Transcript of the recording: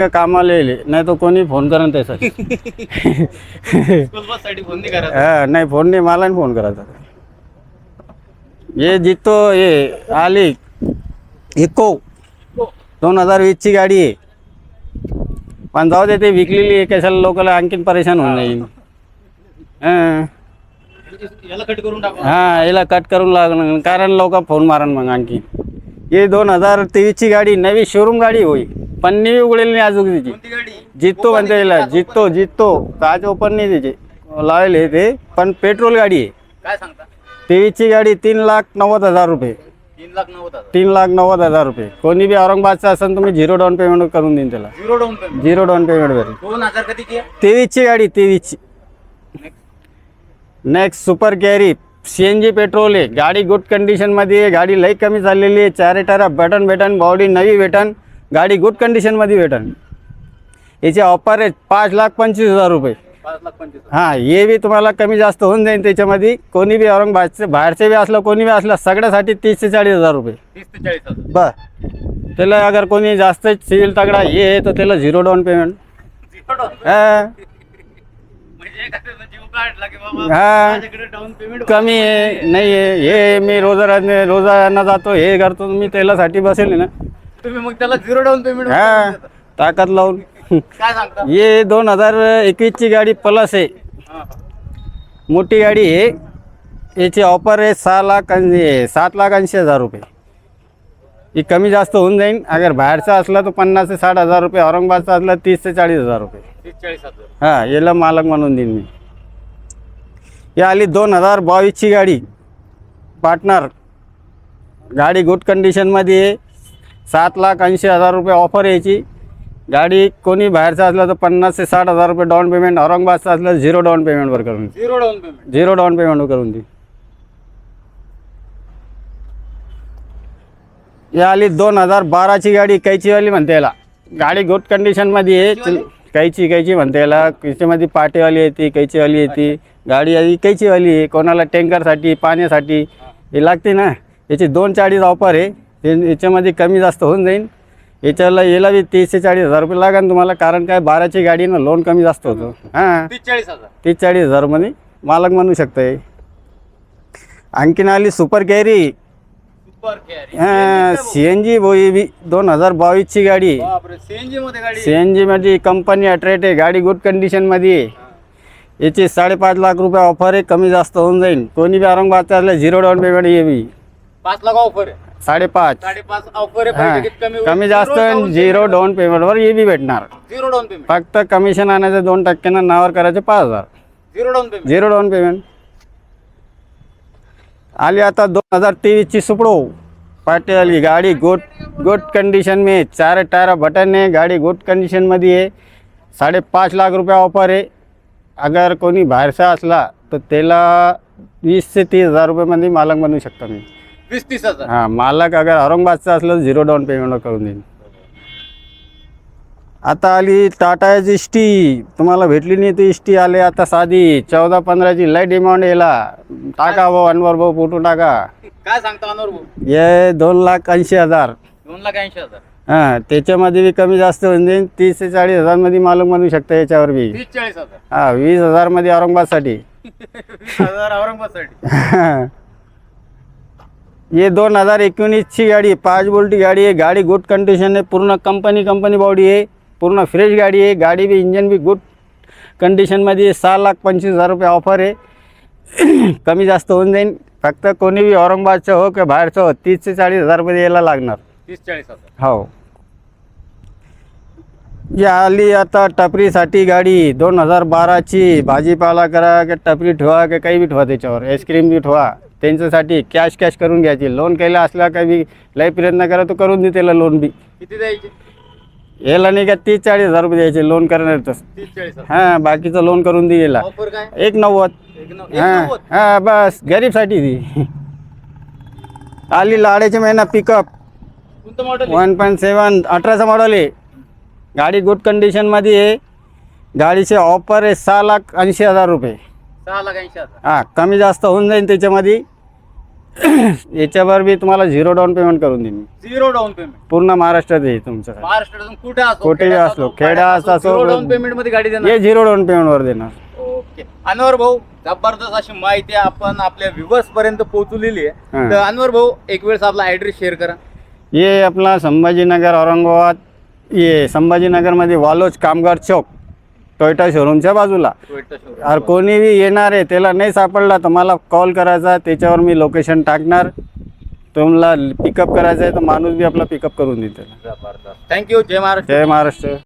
का कामाला येईल? नाही तर कोणी फोन करा त्यासाठी. फोन नाही हा नाही फोन नाही मला नाही फोन करायचा. ये जितो ये आली. इको दोन हजार वीसची गाडी आहे. पण जाऊ दे ते विकलेली आहे कशाला लोकांना आणखीन परेशान होऊन जाईल. हां. याला कट करून टाकू. हा याला कट करून लागणार कारण लोक फोन मारण मग आणखी हे दोन हजार तेवीसची गाडी नवी शोरूम गाडी होई पण नाही उघडेल नाही अजून तिची. जितो म्हणते याला जितो जितो काच ओपन नाही त्याचे लावले ते. पण पेट्रोल गाडी आहे. काय सांगता? तेवीसची गाडी तीन लाख नव्वद हजार रुपये. तीन लाख नव्वद हजार. तीन लाख नव्वद हजार रुपये. कोणी बी औरंगाबादचं असेल तुम्ही झिरो डाऊन पेमेंट करून देईन त्याला. Zero down payment. Zero down payment दोन हजार कधीची आहे तेवीसची गाडी तेवीसची. Next super carry C N G petrol आहे. गाडी गुड कंडिशनमध्ये आहे. गाडी लई कमी चाललेली आहे. चार टायर बटन भेटन बॉडी नवी भेटन गाडी गुड कंडिशनमध्ये भेटन याचे ऑफर आहे पाच लाख पंचवीस हजार रुपये. पाच लाख पंचवीस हां हे बी तुम्हाला कमी जास्त होऊन जाईल त्याच्यामध्ये. कोणी बी औरंगाबादचे बाहेरचे बी असलं कोणी बी असलं सगळ्यासाठी तीस ते चाळीस हजार रुपये. तीस ते चाळीस हजार. बर. त्याला अगर कोणी जास्त सिव्हिल तगडा हे आहे तर त्याला झिरो डाऊन पेमेंट हां. म्हणजे हा. कमी आहे नाही आहे हे मी रोजा रोजाना जातो हे करतो मी त्यालासाठी बसेल ना. तुम्ही मग त्याला झिरो डाऊन पेमेंट हा ताकद लावून. काय सांगता? हे दोन हजार एकवीसची गाडी प्लस आहे. हा, हा. मोठी गाडी आहे. याची ऑफर आहे सहा लाख ऐंशी सात लाख ऐंशी हजार रुपये. ही कमी जास्त होऊन जाईल अगर बाहेरचा असला तर पन्नास ते साठ हजार रुपये औरंगाबादचा असला तीस ते चाळीस हजार रुपये. तीस चाळीस हजार. हां याला मालक म्हणून देईन मी. ही आली दोन हजार बावीसची गाडी. पार्टनर. गाडी गुड कंडिशनमध्ये आहे. सात लाख ऐंशी हजार रुपये ऑफर यायची. गाडी कोणी बाहेरचा असलं तर पन्नास ते साठ हजार रुपये डाऊन पेमेंट औरंगाबादचं असलं तर झिरो डाऊन पेमेंटवर करून. Zero down payment zero down पेमेंटवर करून ही आली दोन हजार बाराची गाडी कैचीवाली म्हणते याला. गाडी गुड कंडिशनमध्ये आहे? कैची कैची म्हणते याला. त्याच्यामध्ये पाटेवाली येते कैचीवाली येते. गाडी आधी कैचीवाली आहे. कोणाला टँकरसाठी पाण्यासाठी हे लागते ना. याची दोन चाळीस ऑफर आहे. ते याच्यामध्ये कमी जास्त होऊन जाईल याच्याला याला बी तीस ते चाळीस हजार रुपये लागेल तुम्हाला कारण काय बाराची गाडी ना लोन कमी जास्त होतं. हां. तीस चाळीस हजार. तीस चाळीस हजारमध्ये मालक म्हणू शकतं आणखीन आली super carry. Super carry. C N G B दोन हजार बावीसची गाडी. मध्ये सी एन जीमध्ये कंपनी अट्रेट आहे गाडी गुड कंडिशनमध्ये याची साडेपाच लाख रुपये ऑफर आहे कमी जास्त होऊन जाईल कोणी बी औरंगाबादचा असलं झिरो डाऊन पेमेंट ये बी. पाच लाख ऑफर आहे. साडेपाच. साडेपाच. ऑफर हां. कमी कमी जास्त झिरो डाऊन पेमेंटवर ये बी भेटणार. झिरो डाऊन पेमेंट फक्त कमिशन आणायचं दोन टक्क्यानं नावावर करायचे पाच हजार. Zero down payment zero down payment आली आता दोन हजार तेवीसची सुपडो. पाटेवाली गाडी गुड गुड कंडिशन में चार टायर बटन आहे गाडी गुड कंडिशनमध्ये आहे. साडेपाच लाख रुपये ऑफर आहे. अगर कोणी बाहेरचा असला तर त्याला वीस ते तीस हजार रुपयेमध्ये मालक बनवू शकतो मी. वीस तीस हजार. हां मालक अगर औरंगाबादचा असलं तर झिरो डाऊन पेमेंट करून देईन आता आली टाटा एस टी तुम्हाला भेटली नाही ती एस टी आली आता साधी. चौदा पंधराची लय डिमांड याला टाका भाऊ अनवर भाऊ फोटो टाका. काय सांगता अनवर भाऊ? ये दोन लाख ऐंशी हजार. दोन लाख ऐंशी हजार. हां त्याच्यामध्ये बी कमी जास्त होऊन जाईल तीस ते चाळीस हजारमध्ये मालक म्हणू शकता याच्यावर बी. तीस चाळीस हजार. हां वीस हजारमध्ये औरंगाबादसाठी. वीस हजार औरंगाबादसाठी. ये दोन हजार एकोणीसची गाडी पाच बोल्टी गाडी आहे. गाडी गुड कंडिशन आहे. पूर्ण कंपनी कंपनी बॉडी आहे. पूर्ण फ्रेश गाडी आहे. गाडी बी इंजन बी गुड कंडिशनमध्ये सहा लाख पंचवीस हजार रुपये ऑफर आहे. कमी जास्त होऊन जाईल फक्त कोणी बी औरंगाबादचं हो किंवा बाहेरचं हो तीस ते चाळीस हजारमध्ये यायला लागणार. तीस चाळीस हजार. हो. या आली आता टपरीसाठी गाडी. दोन हजार बाराची. भाजीपाला करा की टपरी ठेवा की काही बी ठेवा त्याच्यावर. आईस्क्रीम बी ठेवा. त्यांच्यासाठी कॅश कॅश करून घ्यायची. लोन केलं असला काही बी लय प्रयत्न करा तो करून दे त्याला लोन बी. किती द्यायचे? याला नाही का तीस चाळीस हजार रुपये द्यायचे लोन करणार हां बाकीचं लोन करून दे याला. एक नव्वद. हां. हां बस. गरीबसाठी ती. आली लाडाची महिना पिकअप वन पॉईंट सेवन अठराचं मॉडल आहे. गाडी गुड कंडिशनमध्ये आहे. गाडीचे ऑफर आहे सहा लाख ऐंशी हजार रुपये. सहा लाख ऐंशी हजार हां कमी जास्त होऊन जाईल त्याच्यामध्ये. याच्यावर बी तुम्हाला झिरो डाऊन पेमेंट करून देईन मी. झिरो डाऊन पेमेंट पूर्ण महाराष्ट्रात आहे तुमच्याकडे महाराष्ट्रातून कुठे असो कुठेही खेड्यात असलो, पाड्यात खेड्यात असो, झिरो डाऊन पेमेंटमध्ये गाडी देणार. हे झिरो डाऊन पेमेंटवर देणार. ओके. अनवर भाऊ जबरदस्त अशी माहिती आपण आपल्या व्ह्युअर्स पर्यंत पोहोचलेली आहे. हा. तर अनवर भाऊ एक वेळेस आपला ऍड्रेस शेअर करा. ये अपना संभाजीनगर औरंगाबाद ये संभाजीनगरमध्ये वालोज कामगार चौक. टोयोटा शोरूमच्या बाजूला. और कोणी बी येणार आहे त्याला नाही सापडला तर मला कॉल करायचा त्याच्यावर मी लोकेशन टाकणार. तुम्हाला पिकअप करायचं आहे तर माणूस बी आपला पिकअप करून जबरदस्त. थँक्यू जय महाराष्ट्र. जय महाराष्ट्र.